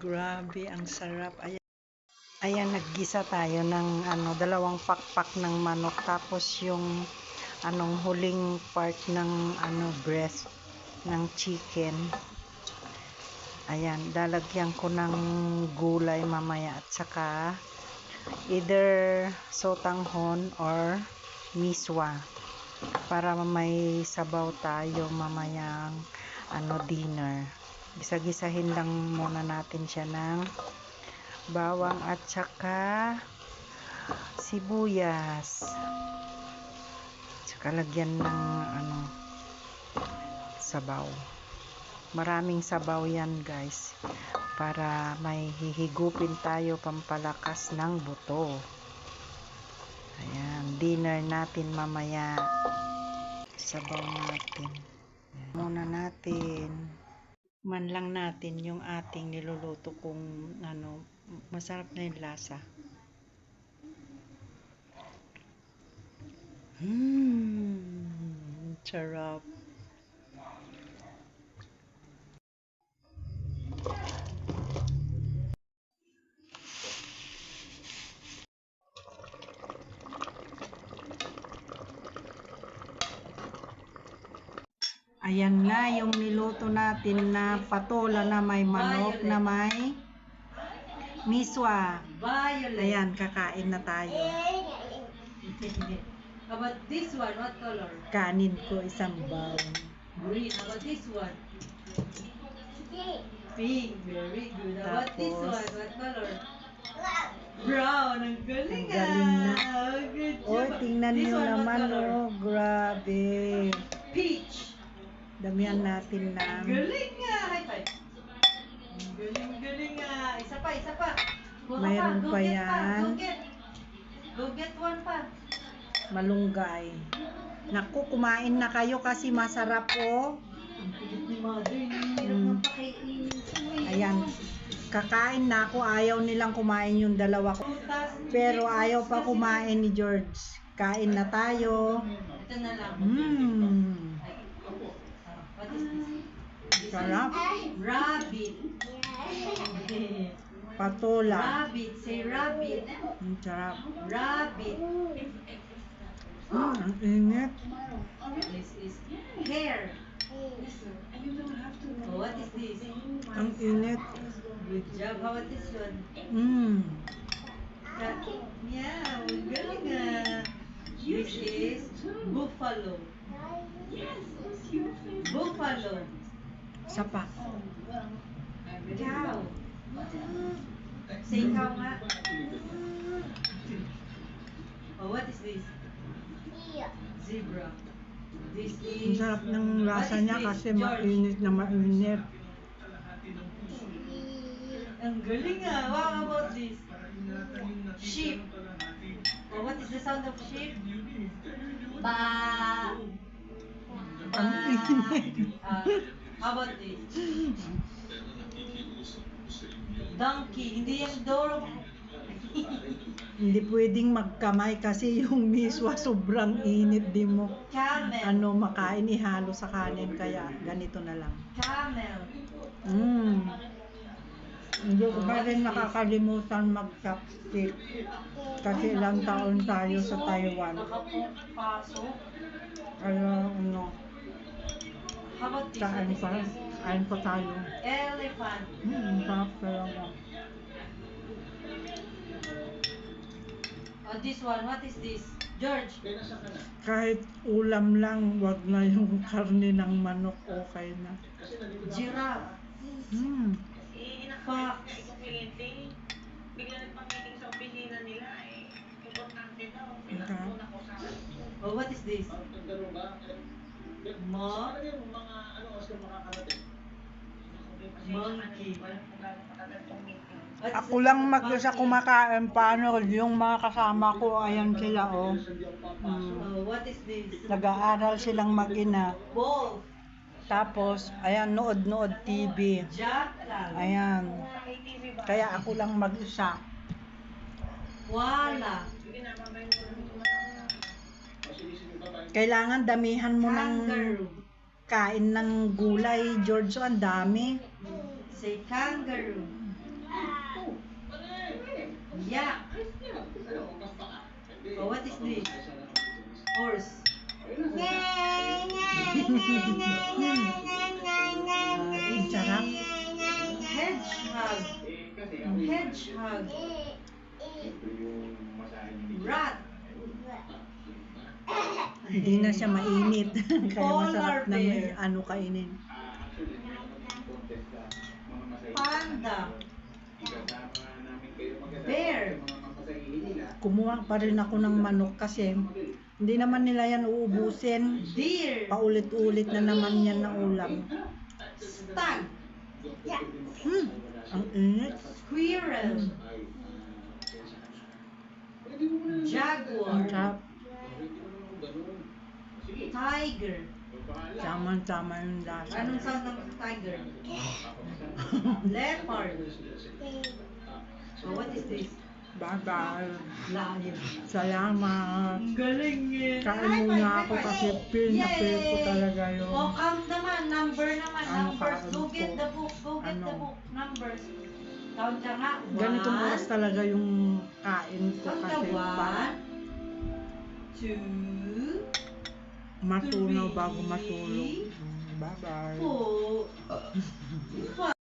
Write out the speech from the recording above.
Grabe, ang sarap. Ayan, ayan naggisa tayo ng ano, dalawang pakpak ng manok. Tapos yung anong huling part ng ano, breast ng chicken. Ayan, lalagyan ko ng gulay mamaya at saka either sotanghon or miswa para may sabaw tayo mamayang ano dinner. Gisa-gisahin lang muna natin siya ng bawang at saka sibuyas. Saka lagyan ng ano sabaw. Maraming sabaw yan guys para may hihigupin tayo pampalakas ng buto. Ayan, dinner natin mamaya. Sabaw natin. Muna natin. Man lang natin yung ating niluluto kung ano, masarap na yung lasa. Mmm, sarap. Ayan na yung niluto natin na patola na may manok na may miswa. Violet. Ayan, kakain na tayo. How about this one? What color? Kanin ko isang bowl. Green. How about this one? Pink. Very good. How about this one? What color? Brown. Ang galing Ang galing na. ah. Good job. Oy, tingnan This nyo naman, oh. Grabe. Damihan natin ng galing nga. High five. Galing, galing nga. Isa pa, isa pa. Kuha Mayroon Go pa get yan. Go get. Go get one pa. malunggay. Naku, kumain na kayo kasi masarap oh. Ni mother. Hirap Mm. Ayan. Kakain na ako. Ayaw nilang kumain yung dalawa ko. Pero ayaw pa kumain ni George. Kain na tayo. Ito na lang. Mmm. Ay, What is this? This is Sarap. Rabbit. Patola. Rabbit. Say rabbit. Ang sarap. Rabbit. Mm, ang init. This is hair. Oh, what is this? Ang init. Good job. How about this one? Mmm. Cat. Yeah, ang galing ah. This is buffalo. Buffalo. Sapa. Cow. Say cow nga. Oh, what is this? Zebra. This Ang is... sarap ng lasa What is niya this, kasi George? mainit na mainit. Ang galing ah. How about this? Sheep. Oh, what is the sound of sheep? Ba. Ang init. Ah, how about this? Donkey. Hindi yung dog. Hindi pwedeng magkamay kasi yung miswa sobrang init di mo Camel. ano makain ihalo sa kanin kaya ganito na lang. Camel. Mm. Hindi ko pa rin nakakalimutan mag-chopstick kasi ilang taon tayo sa Taiwan. Nakapasok. Kaya ano? Kain pa, kain pa tayo. Elephant. Hmm, ang sarap talaga. Oh, this one. What is this? George. Kahit ulam lang, wag na yung karne ng manok, okay na. Giraffe. Hmm. Fox. bigla nagpang-meeting sa opisina nila eh. Importante daw. Oh, what is this? Mo. Monkey. What is Ako the lang sound of mag-isa monkey? kumakain, paano yung mga kasama ko, ayan sila oh. Hmm. Oh, what is this? Nag-aaral silang mag-ina. Tapos, ayan, nood-nood TV. Ayan. Kaya ako lang mag-isa. Koala. Kailangan damihan mo ng Kangaroo. kain ng gulay, George. So, ang dami. Say kangaroo. Yak. Oh, what is this? Horse. Ang sarap. Hedgehog. Hedgehog. Rat. Hindi na siya mainit. Kaya masarap na may ano kainin. Panda. Bear. Kumuha pa rin ako ng manok kasi hindi naman nila yan uubusin. Deer. Paulit-ulit na naman yan na ulam. Stag. Hmm, ang init. Squirrel. Ang Jaguar. sarap. Tiger. Tama-tama yung lasa. Anong sound ng tiger? Leopard. Oh, what is this? Bye-bye. Lion. Salamat. Ang galing eh. Kain muna ako kasi feel na feel ko talaga yung Oh, count naman. Number naman. Ano numbers. count Go get the book. Go get the Ano? book. Numbers. Count ka nga. ganitong One. oras talaga yung kain ko Count ka. kasi para One. Two. Matunaw bago matulog. Mm, Bye-bye. Five.